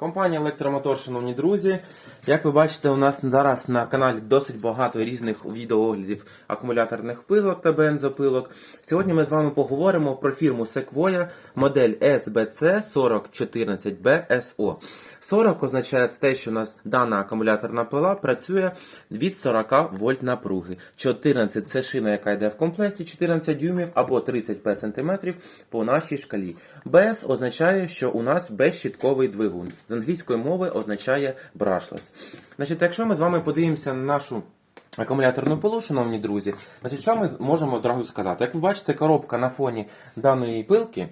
Компанія Електромотор, шановні друзі. Як ви бачите, у нас зараз на каналі досить багато різних відеооглядів акумуляторних пилок та бензопилок. Сьогодні ми з вами поговоримо про фірму Sequoia модель SBC 4014B SO. 40 означає те, що у нас дана акумуляторна пила працює від 40 вольт напруги. 14 це шина, яка йде в комплекті 14 дюймів або 35 см по нашій шкалі. BS означає, що у нас безщітковий двигун. З англійської мови означає brushless. Значить, якщо ми з вами подивимося на нашу акумуляторну пилу, шановні друзі, значить, що ми можемо одразу сказати? Як ви бачите, коробка на фоні даної пилки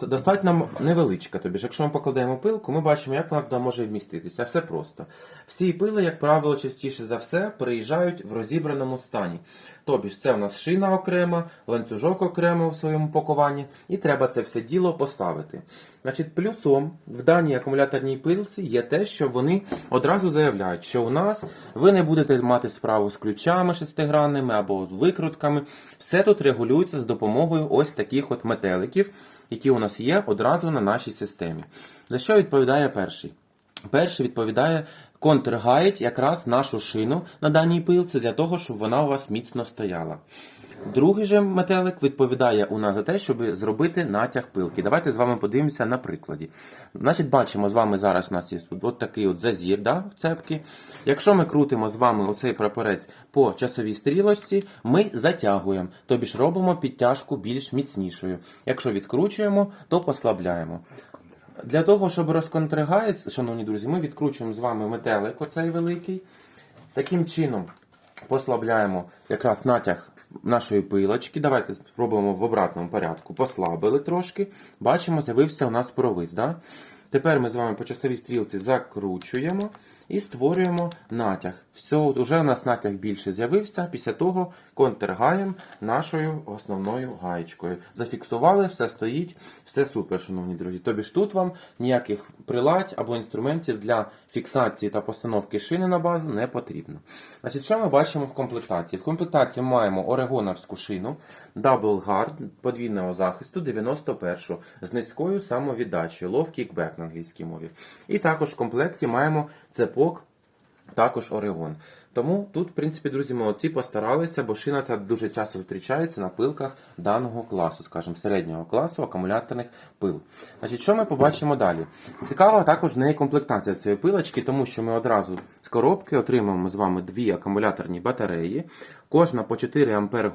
достатньо невеличка. Тобі ж, якщо ми покладемо пилку, ми бачимо, як вона туди може вміститися. Все просто. Всі пили, як правило, частіше за все приїжджають в розібраному стані. Тобі ж це у нас шина окрема, ланцюжок окремо в своєму пакуванні, і треба це все діло поставити. Значить, плюсом в даній акумуляторній пилці є те, що вони одразу заявляють, що у нас ви не будете мати справу з ключами шестигранними або з викрутками. Все тут регулюється з допомогою ось таких от метеликів, які у нас є одразу на нашій системі. За що відповідає перший? Перший відповідає контргайд якраз нашу шину на даній пилці для того, щоб вона у вас міцно стояла. Другий же метелик відповідає у нас за те, щоб зробити натяг пилки. Давайте з вами подивимося на прикладі. Значить, бачимо з вами зараз у нас є от такий от зазір да, в цепки. Якщо ми крутимо з вами оцей прапорець по часовій стрілочці, ми затягуємо, тобі ж робимо підтяжку більш міцнішою. Якщо відкручуємо, то послабляємо. Для того, щоб розконтригайць, шановні друзі, ми відкручуємо з вами метелик оцей великий. Таким чином послабляємо якраз натяг нашої пилочки. Давайте спробуємо в обратному порядку. Послабили трошки. Бачимо, з'явився у нас провис. Да? Тепер ми з вами по часовій стрілці закручуємо і створюємо натяг. Все, уже у нас натяг більше з'явився. Після того контргаєм нашою основною гаєчкою. Зафіксували, все стоїть, все супер, шановні друзі. Тобі ж тут вам ніяких приладь або інструментів для фіксації та постановки шини на базу не потрібно. Значить, що ми бачимо в комплектації? В комплектації маємо орегоновську шину Double Guard подвійного захисту 91 з низькою самовіддачею, Low Kickback на англійській мові. І також в комплекті маємо цепок також Орегон. Тому тут, в принципі, друзі, молодці постаралися, бо шина ця дуже часто зустрічається на пилках даного класу, скажімо, середнього класу акумуляторних пил. Значить, що ми побачимо далі? Цікава також в неї комплектація цієї пилочки, тому що ми одразу з коробки отримаємо з вами дві акумуляторні батареї, кожна по 4 Ампер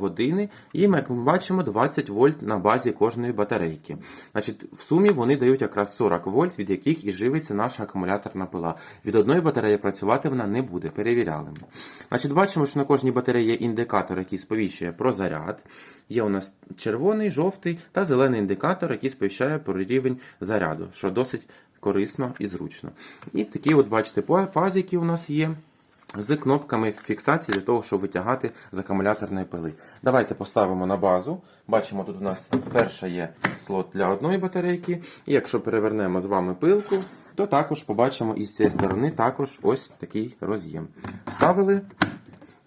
і як ми бачимо, 20 вольт на базі кожної батарейки. Значить, в сумі вони дають якраз 40 вольт, від яких і живиться наша акумуляторна пила. Від одної батареї працювати вона не буде, перевіряли ми. Значить, бачимо, що на кожній батареї є індикатор, який сповіщує про заряд. Є у нас червоний, жовтий та зелений індикатор, який сповіщає про рівень заряду, що досить корисно і зручно. І такі, от бачите, пазики у нас є. З кнопками фіксації для того, щоб витягати з акумуляторної пили. Давайте поставимо на базу. Бачимо, тут у нас перша є слот для одної батарейки. І якщо перевернемо з вами пилку, то також побачимо із цієї сторони також ось такий роз'єм. Вставили.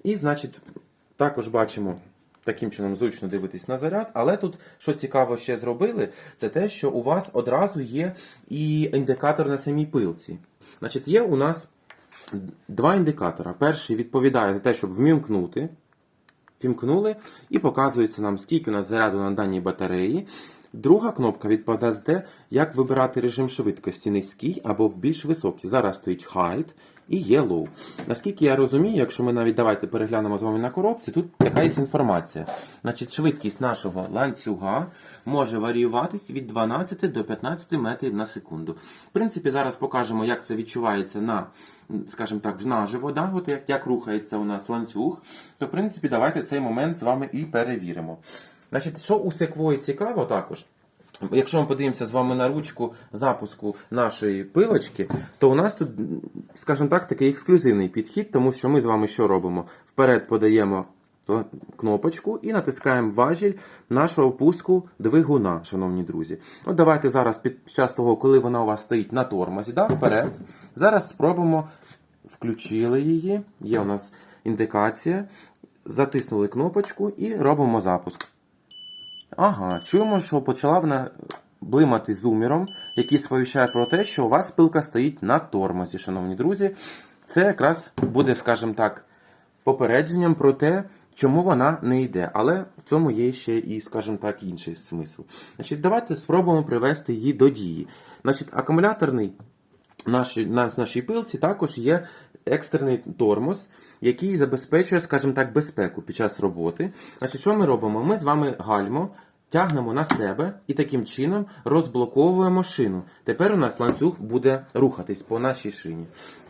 І, значить, також бачимо. Таким чином зручно дивитись на заряд, але тут, що цікаво ще зробили, це те, що у вас одразу є і індикатор на самій пилці. Значить, є у нас два індикатора. Перший відповідає за те, щоб вмімкнути. Вімкнули і показується нам, скільки у нас заряду на даній батареї. Друга кнопка відповідає за те, як вибирати режим швидкості низький або більш високий. Зараз стоїть High і є Low. Наскільки я розумію, якщо ми навіть давайте переглянемо з вами на коробці, тут така є інформація. Значить, швидкість нашого ланцюга може варіюватись від 12 до 15 метрів на секунду. В принципі, зараз покажемо, як це відчувається на, скажімо так, наживо, да? От як, як рухається у нас ланцюг. То, в принципі, давайте цей момент з вами і перевіримо. Значить, що у секвої цікаво також. Якщо ми подивимося з вами на ручку запуску нашої пилочки, то у нас тут, скажімо так, такий ексклюзивний підхід, тому що ми з вами що робимо? Вперед подаємо кнопочку і натискаємо важіль нашого пуску двигуна, шановні друзі. От давайте зараз під час того, коли вона у вас стоїть на тормозі, да, вперед. Зараз спробуємо включили її. Є у нас індикація. Затиснули кнопочку і робимо запуск. Ага, чуємо, що почала вона блимати зумером, який сповіщає про те, що у вас пилка стоїть на тормозі, шановні друзі. Це якраз буде, скажімо так, попередженням про те, чому вона не йде. Але в цьому є ще і, скажімо так, інший смисл. Значить, давайте спробуємо привести її до дії. Значить, акумуляторний нашій, на нашій пилці також є екстрений тормоз, який забезпечує, скажімо так, безпеку під час роботи. Значить, що ми робимо? Ми з вами гальмо. Тягнемо на себе і таким чином розблоковуємо шину. Тепер у нас ланцюг буде рухатись по нашій шині.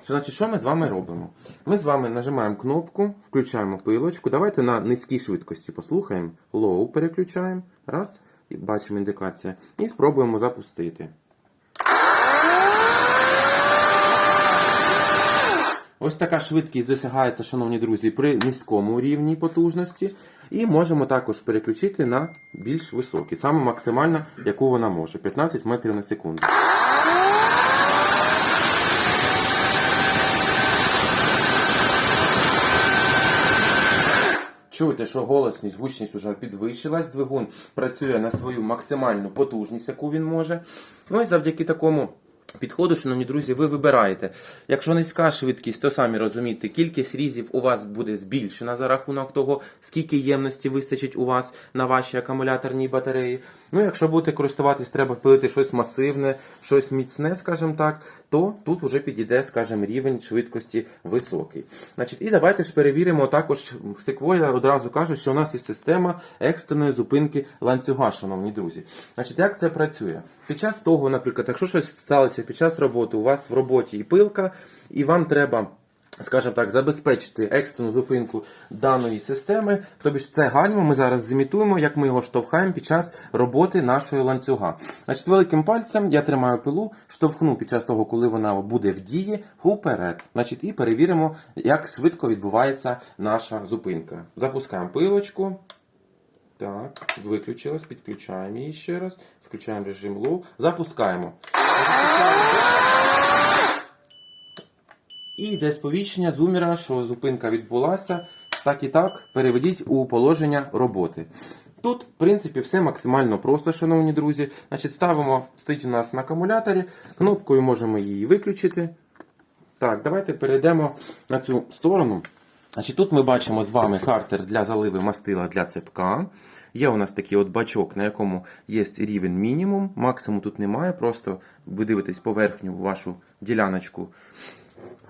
Значить, що ми з вами робимо? Ми з вами нажимаємо кнопку, включаємо пилочку. Давайте на низькій швидкості послухаємо. Low переключаємо. Раз, і бачимо індикація. І спробуємо запустити. Ось така швидкість досягається, шановні друзі, при низькому рівні потужності. І можемо також переключити на більш високий, саме максимальна, яку вона може 15 метрів на секунду. Чуєте, що голосність, гучність вже підвищилась. Двигун працює на свою максимальну потужність, яку він може. Ну і завдяки такому підходу, шановні друзі, ви вибираєте. Якщо низька швидкість, то самі розумієте, кількість різів у вас буде збільшена за рахунок того, скільки ємності вистачить у вас на вашій акумуляторній батареї. Ну, якщо будете користуватись, треба пилити щось масивне, щось міцне, скажімо так, то тут вже підійде, скажімо, рівень швидкості високий. Значить, і давайте ж перевіримо також секвоя одразу каже, що у нас є система екстреної зупинки ланцюга, шановні друзі. Значить, як це працює? Під час того, наприклад, якщо щось сталося під час роботи, у вас в роботі і пилка, і вам треба. Скажімо так, забезпечити екстрену зупинку даної системи. Тобі ж це гальмо ми зараз зімітуємо, як ми його штовхаємо під час роботи нашої ланцюга. Значить, великим пальцем я тримаю пилу, штовхну під час того, коли вона буде в дії, вперед. Значить, і перевіримо, як швидко відбувається наша зупинка. Запускаємо пилочку. Так, виключилась, підключаємо її ще раз. Включаємо режим low. Запускаємо. І йде сповіщення зуміра, що зупинка відбулася. Так і так переведіть у положення роботи. Тут, в принципі, все максимально просто, шановні друзі. Значить, ставимо, стоїть у нас на акумуляторі, кнопкою можемо її виключити. Так, давайте перейдемо на цю сторону. Значить, Тут ми бачимо з вами картер для заливи мастила для цепка. Є у нас такий от бачок, на якому є рівень мінімум. Максимум тут немає, просто ви дивитесь поверхню вашу діляночку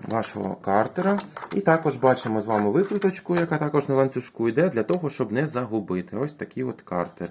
вашого картера. І також бачимо з вами викруточку, яка також на ланцюжку йде, для того, щоб не загубити. Ось такий от картер.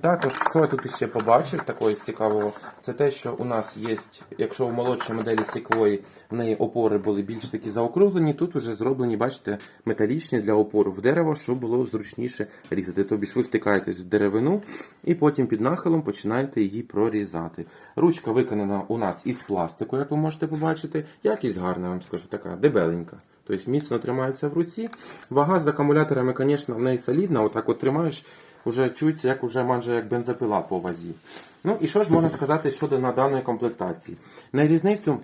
Також, що я тут ще побачив, такого цікавого, це те, що у нас є, якщо у молодшій моделі Sequoia в неї опори були більш такі заокруглені, тут вже зроблені, бачите, металічні для опору в дерево, щоб було зручніше різати. Тобі ж ви втикаєтесь в деревину і потім під нахилом починаєте її прорізати. Ручка виконана у нас із пластику, як ви можете побачити. Якість гарна, я вам скажу, така дебеленька. Тобто міцно тримається в руці. Вага з акумуляторами, звісно, в неї солідна. Отак от тримаєш, вже чується, як уже майже як бензопила по вазі. Ну і що ж можна сказати щодо на даної комплектації? На різницю.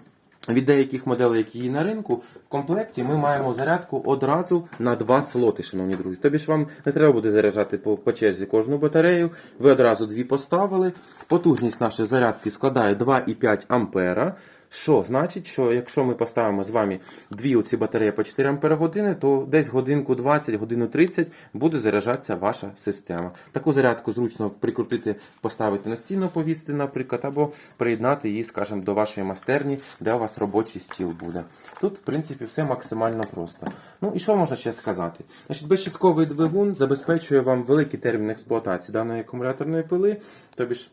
Від деяких моделей, які є на ринку, в комплекті ми маємо зарядку одразу на два слоти, шановні друзі. Тобі ж вам не треба буде заряджати по, по черзі кожну батарею. Ви одразу дві поставили. Потужність нашої зарядки складає 2,5 ампера. Що значить, що якщо ми поставимо з вами дві оці батареї по 4 ампера години, то десь годинку 20, годину 30 буде заряджатися ваша система. Таку зарядку зручно прикрутити, поставити на стіну, повісити, наприклад, або приєднати її, скажімо, до вашої майстерні, де у вас робочий стіл буде. Тут, в принципі, все максимально просто. Ну і що можна ще сказати? Значить, безщитковий двигун забезпечує вам великий термін експлуатації даної акумуляторної пили, тобі ж.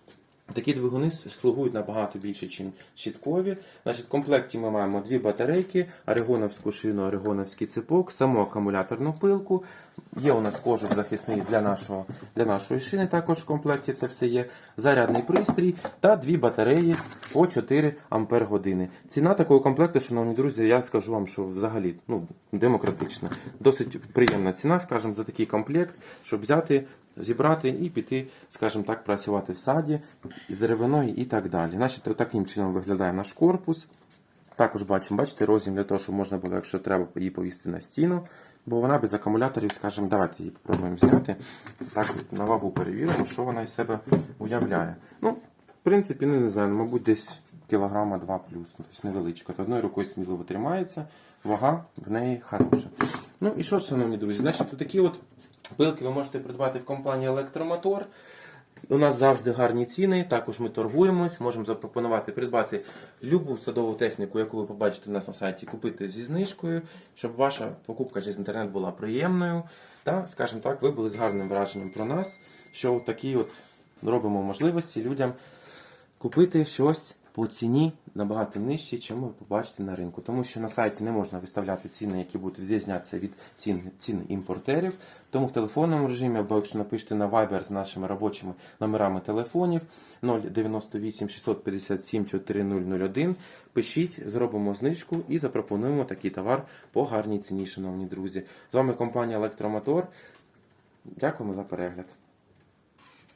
Такі двигуни слугують набагато більше, ніж щиткові. Значить, в комплекті ми маємо дві батарейки, орегоновську шину, орегоновський цепок, саму акумуляторну пилку. Є у нас кожух захисний для нашого, для нашої шини, також в комплекті це все є. Зарядний пристрій та дві батареї по 4 ампер години. Ціна такого комплекту, шановні друзі, я скажу вам, що взагалі ну, демократична. Досить приємна ціна, скажімо, за такий комплект, щоб взяти зібрати і піти, скажімо так, працювати в саді з деревиною і так далі. Значить, таким чином виглядає наш корпус. Також бачимо, бачите, розмір для того, щоб можна було, якщо треба, її повісти на стіну. Бо вона без акумуляторів, скажімо, давайте її спробуємо зняти. Так, на вагу перевіримо, що вона із себе уявляє. Ну, В принципі, ну не знаю, мабуть, десь кілограма 2 плюс, ну, тобто невеличка. То одною рукою сміливо тримається, вага в неї хороша. Ну і що, шановні друзі, значить, такі от пилки ви можете придбати в компанії Електромотор. У нас завжди гарні ціни, також ми торгуємось, можемо запропонувати придбати любу садову техніку, яку ви побачите у нас на сайті, купити зі знижкою, щоб ваша покупка через інтернет була приємною. Та, скажімо так, ви були з гарним враженням про нас, що такі от робимо можливості людям купити щось по ціні набагато нижче, чим ви побачите на ринку. Тому що на сайті не можна виставляти ціни, які будуть відрізнятися від цін, цін імпортерів. Тому в телефонному режимі, або якщо напишете на Viber з нашими робочими номерами телефонів 098 657 4001, пишіть, зробимо знижку і запропонуємо такий товар по гарній ціні, шановні друзі. З вами компанія Електромотор. Дякуємо за перегляд.